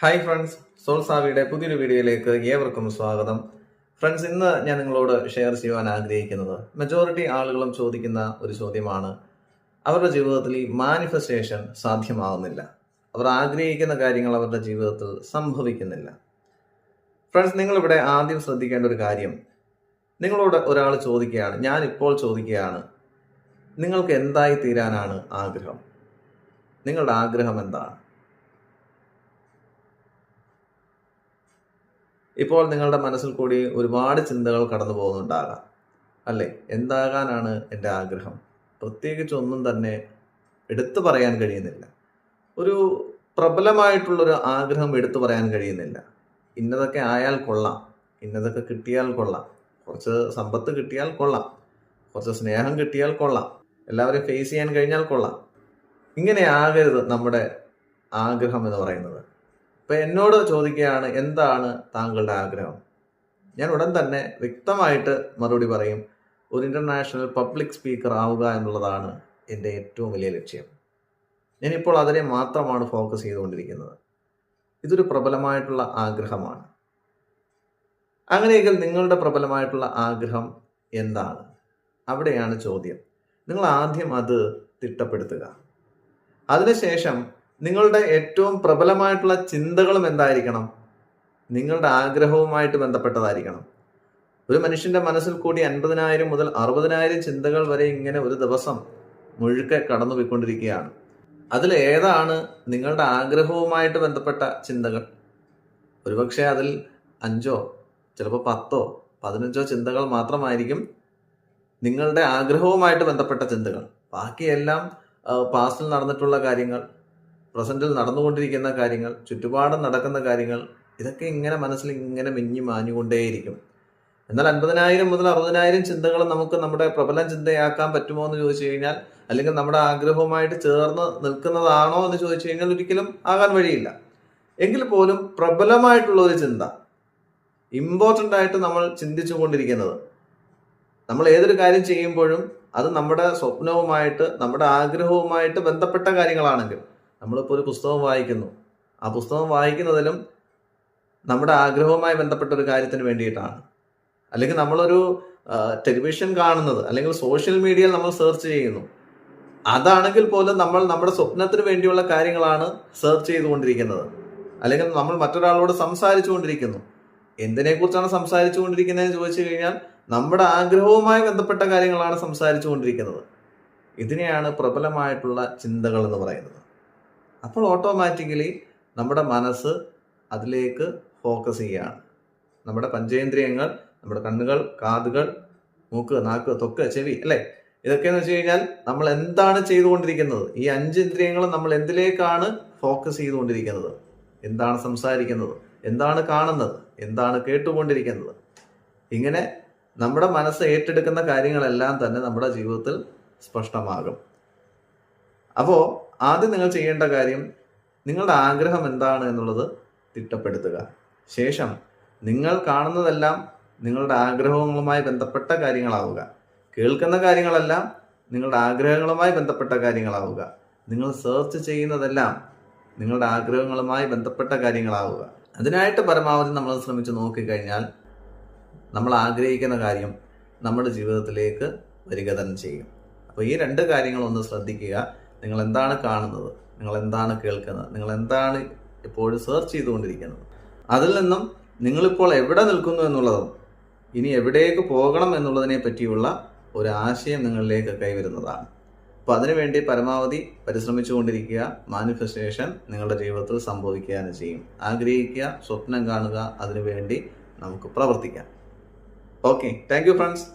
Hi friends സോൾസാവിയുടെ പുതിയൊരു വീഡിയോയിലേക്ക് ഏവർക്കും സ്വാഗതം. ഫ്രണ്ട്സ് ഇന്ന് ഞാൻ നിങ്ങളോട് ഷെയർ ചെയ്യുവാൻ ആഗ്രഹിക്കുന്നത് മെജോറിറ്റി ആളുകളും ചോദിക്കുന്ന ഒരു ചോദ്യമാണ്. അവരുടെ ജീവിതത്തിൽ ഈ മാനിഫെസ്റ്റേഷൻ സാധ്യമാകുന്നില്ല അവർ ആഗ്രഹിക്കുന്ന കാര്യങ്ങൾ അവരുടെ ജീവിതത്തിൽ സംഭവിക്കുന്നില്ല. ഫ്രണ്ട്സ് നിങ്ങളിവിടെ ആദ്യം ശ്രദ്ധിക്കേണ്ട ഒരു കാര്യം. നിങ്ങളോട് ഒരാൾ ചോദിക്കുകയാണ് ഞാൻ ഇപ്പോൾ ചോദിക്കുകയാണ് നിങ്ങൾക്ക് എന്തായി തീരാനാണ് ആഗ്രഹം? നിങ്ങളുടെ ആഗ്രഹം എന്താണ്? ഇപ്പോൾ നിങ്ങളുടെ മനസ്സിൽ കൂടി ഒരുപാട് ചിന്തകൾ കടന്നു പോകുന്നുണ്ടാകാം. അല്ലേ? എന്താകാനാണ് എന്റെ ആഗ്രഹം? പ്രത്യേകിച്ച് ഒന്നും തന്നെ എടുത്തു പറയാൻ കഴിയുന്നില്ല. ഒരു പ്രബലമായിട്ടുള്ളൊരു ആഗ്രഹം എടുത്തു പറയാൻ കഴിയുന്നില്ല. ഇന്നതൊക്കെ ആയാൽ കൊള്ളാം. ഇന്നതൊക്കെ കിട്ടിയാൽ കൊള്ളാം. കുറച്ച് സമ്പത്ത് കിട്ടിയാൽ കൊള്ളാം. കുറച്ച് സ്നേഹം കിട്ടിയാൽ കൊള്ളാം. എല്ലാവരെയും ഫേസ് ചെയ്യാൻ കഴിഞ്ഞാൽ കൊള്ളാം. ഇങ്ങനെ ആകരുത് നമ്മുടെ ആഗ്രഹം എന്ന് പറയുന്നത്. ഇപ്പൊ എന്നോട് ചോദിക്കുകയാണ് എന്താണ് താങ്കളുടെ ആഗ്രഹം? ഞാൻ ഉടൻ തന്നെ വ്യക്തമായിട്ട് മറുപടി പറയും ഒരു ഇന്റർനാഷണൽ പബ്ലിക് സ്പീക്കർ ആവുക എന്നുള്ളതാണ് എന്റെ ഏറ്റവും വലിയ ലക്ഷ്യം. ഞാനിപ്പോൾ അതിനെ മാത്രമാണ് ഫോക്കസ് ചെയ്തുകൊണ്ടിരിക്കുന്നത്. ഇതൊരു പ്രബലമായിട്ടുള്ള ആഗ്രഹമാണ്. അങ്ങനെയെങ്കിൽ നിങ്ങളുടെ പ്രബലമായിട്ടുള്ള ആഗ്രഹം എന്താണ്? അവിടെയാണ് ചോദ്യം. നിങ്ങൾ ആദ്യം അത് തിട്ടപ്പെടുത്തുക. അതിനുശേഷം നിങ്ങളുടെ ഏറ്റവും പ്രബലമായിട്ടുള്ള ചിന്തകളും എന്തായിരിക്കണം? നിങ്ങളുടെ ആഗ്രഹവുമായിട്ട് ബന്ധപ്പെട്ടതായിരിക്കണം. ഒരു മനുഷ്യന്റെ മനസ്സിൽ കൂടി അൻപതിനായിരം മുതൽ അറുപതിനായിരം ചിന്തകൾ വരെ ഇങ്ങനെ ഒരു ദിവസം മുഴുക്കെ കടന്നു പോയിക്കൊണ്ടിരിക്കുകയാണ് അതിൽ ഏതാണ് നിങ്ങളുടെ ആഗ്രഹവുമായിട്ട് ബന്ധപ്പെട്ട ചിന്തകൾ? ഒരുപക്ഷെ അതിൽ അഞ്ചോ ചിലപ്പോൾ പത്തോ പതിനഞ്ചോ ചിന്തകൾ മാത്രമായിരിക്കും നിങ്ങളുടെ ആഗ്രഹവുമായിട്ട് ബന്ധപ്പെട്ട ചിന്തകൾ. ബാക്കിയെല്ലാം പാസ്റ്റിൽ നടന്നിട്ടുള്ള കാര്യങ്ങൾ പ്രസന്റിൽ നടന്നുകൊണ്ടിരിക്കുന്ന കാര്യങ്ങൾ ചുറ്റുപാടും നടക്കുന്ന കാര്യങ്ങൾ ഇതൊക്കെ ഇങ്ങനെ മനസ്സിൽ ഇങ്ങനെ മിഞ്ഞി മാഞ്ഞുകൊണ്ടേയിരിക്കും. എന്നാൽ അൻപതിനായിരം മുതൽ അറുപതിനായിരം ചിന്തകൾ നമുക്ക് നമ്മുടെ പ്രബലം ചിന്തയാക്കാൻ പറ്റുമോ എന്ന് ചോദിച്ചു കഴിഞ്ഞാൽ അല്ലെങ്കിൽ നമ്മുടെ ആഗ്രഹവുമായിട്ട് ചേർന്ന് നിൽക്കുന്നതാണോ എന്ന് ചോദിച്ചു കഴിഞ്ഞാൽ ഒരിക്കലും ആകാൻ വഴിയില്ല. എങ്കിൽ പോലും പ്രബലമായിട്ടുള്ള ഒരു ചിന്ത ഇമ്പോർട്ടന്റ് ആയിട്ട് നമ്മൾ ചിന്തിച്ചു കൊണ്ടിരിക്കുന്നത് നമ്മൾ ഏതൊരു കാര്യം ചെയ്യുമ്പോഴും അത് നമ്മുടെ സ്വപ്നവുമായിട്ട് നമ്മുടെ ആഗ്രഹവുമായിട്ട് ബന്ധപ്പെട്ട കാര്യങ്ങളാണെങ്കിൽ നമ്മളിപ്പോൾ ഒരു പുസ്തകം വായിക്കുന്നു. ആ പുസ്തകം വായിക്കുന്നതിലും നമ്മുടെ ആഗ്രഹവുമായി ബന്ധപ്പെട്ട ഒരു കാര്യത്തിന് വേണ്ടിയിട്ടാണ്. അല്ലെങ്കിൽ നമ്മളൊരു ടെലിവിഷൻ കാണുന്നത് അല്ലെങ്കിൽ സോഷ്യൽ മീഡിയയിൽ നമ്മൾ സെർച്ച് ചെയ്യുന്നു. അതാണെങ്കിൽ പോലും നമ്മൾ നമ്മുടെ സ്വപ്നത്തിന് വേണ്ടിയുള്ള കാര്യങ്ങളാണ് സെർച്ച് ചെയ്തുകൊണ്ടിരിക്കുന്നത്. അല്ലെങ്കിൽ നമ്മൾ മറ്റൊരാളോട് സംസാരിച്ചു കൊണ്ടിരിക്കുന്നു എന്തിനെക്കുറിച്ചാണ് സംസാരിച്ചു കൊണ്ടിരിക്കുന്നതെന്ന് ചോദിച്ചു കഴിഞ്ഞാൽ നമ്മുടെ ആഗ്രഹവുമായി ബന്ധപ്പെട്ട കാര്യങ്ങളാണ് സംസാരിച്ചു കൊണ്ടിരിക്കുന്നത് ഇതിനെയാണ് പ്രബലമായിട്ടുള്ള ചിന്തകൾ എന്ന് പറയുന്നത്. അപ്പോൾ ഓട്ടോമാറ്റിക്കലി നമ്മുടെ മനസ്സ് അതിലേക്ക് ഫോക്കസ് ചെയ്യുകയാണ്. നമ്മുടെ പഞ്ചേന്ദ്രിയങ്ങൾ നമ്മുടെ കണ്ണുകൾ കാതുകൾ മൂക്ക് നാക്ക് തൊക്ക് ചെവി അല്ലേ? ഇതൊക്കെയെന്ന് വെച്ച് കഴിഞ്ഞാൽ നമ്മൾ എന്താണ് ചെയ്തുകൊണ്ടിരിക്കുന്നത്? ഈ അഞ്ച് ഇന്ദ്രിയങ്ങളും നമ്മൾ എന്തിലേക്കാണ് ഫോക്കസ് ചെയ്തുകൊണ്ടിരിക്കുന്നത്? എന്താണ് സംസാരിക്കുന്നത്? എന്താണ് കാണുന്നത്? എന്താണ് കേട്ടുകൊണ്ടിരിക്കുന്നത്? ഇങ്ങനെ നമ്മുടെ മനസ്സ് ഏറ്റെടുക്കുന്ന കാര്യങ്ങളെല്ലാം തന്നെ നമ്മുടെ ജീവിതത്തിൽ സ്പഷ്ടമാകും. അപ്പോൾ ആദ്യം നിങ്ങൾ ചെയ്യേണ്ട കാര്യം നിങ്ങളുടെ ആഗ്രഹം എന്താണ് എന്നുള്ളത് തിട്ടപ്പെടുത്തുക. ശേഷം നിങ്ങൾ കാണുന്നതെല്ലാം നിങ്ങളുടെ ആഗ്രഹങ്ങളുമായി ബന്ധപ്പെട്ട കാര്യങ്ങളാവുക. കേൾക്കുന്ന കാര്യങ്ങളെല്ലാം നിങ്ങളുടെ ആഗ്രഹങ്ങളുമായി ബന്ധപ്പെട്ട കാര്യങ്ങളാവുക. നിങ്ങൾ സെർച്ച് ചെയ്യുന്നതെല്ലാം നിങ്ങളുടെ ആഗ്രഹങ്ങളുമായി ബന്ധപ്പെട്ട കാര്യങ്ങളാവുക. അതിനായിട്ട് പരമാവധി നമ്മൾ ശ്രമിച്ച് നോക്കിക്കഴിഞ്ഞാൽ നമ്മൾ ആഗ്രഹിക്കുന്ന കാര്യം നമ്മുടെ ജീവിതത്തിലേക്ക് വരിക തന്നെ ചെയ്യും. അപ്പോൾ ഈ രണ്ട് കാര്യങ്ങളൊന്ന് ശ്രദ്ധിക്കുക. നിങ്ങൾ എന്താണ് കാണുന്നത്? നിങ്ങൾ എന്താണ് കേൾക്കുന്നത്? നിങ്ങൾ എന്താണ് എപ്പോഴും സെർച്ച് ചെയ്തുകൊണ്ടിരിക്കുന്നത്? അതിൽ നിന്നും നിങ്ങളിപ്പോൾ എവിടെ നിൽക്കുന്നു എന്നുള്ളതും ഇനി എവിടേക്ക് പോകണം എന്നുള്ളതിനെ പറ്റിയുള്ള ഒരു ആശയം നിങ്ങളിലേക്ക് കൈവരുന്നതാണ്. അപ്പോൾ അതിനുവേണ്ടി പരമാവധി പരിശ്രമിച്ചുകൊണ്ടിരിക്കുക മാനിഫെസ്റ്റേഷൻ നിങ്ങളുടെ ജീവിതത്തിൽ സംഭവിക്കുക ചെയ്യും. ആഗ്രഹിക്കുക സ്വപ്നം കാണുക അതിനുവേണ്ടി നമുക്ക് പ്രവർത്തിക്കാം. Okay thank you friends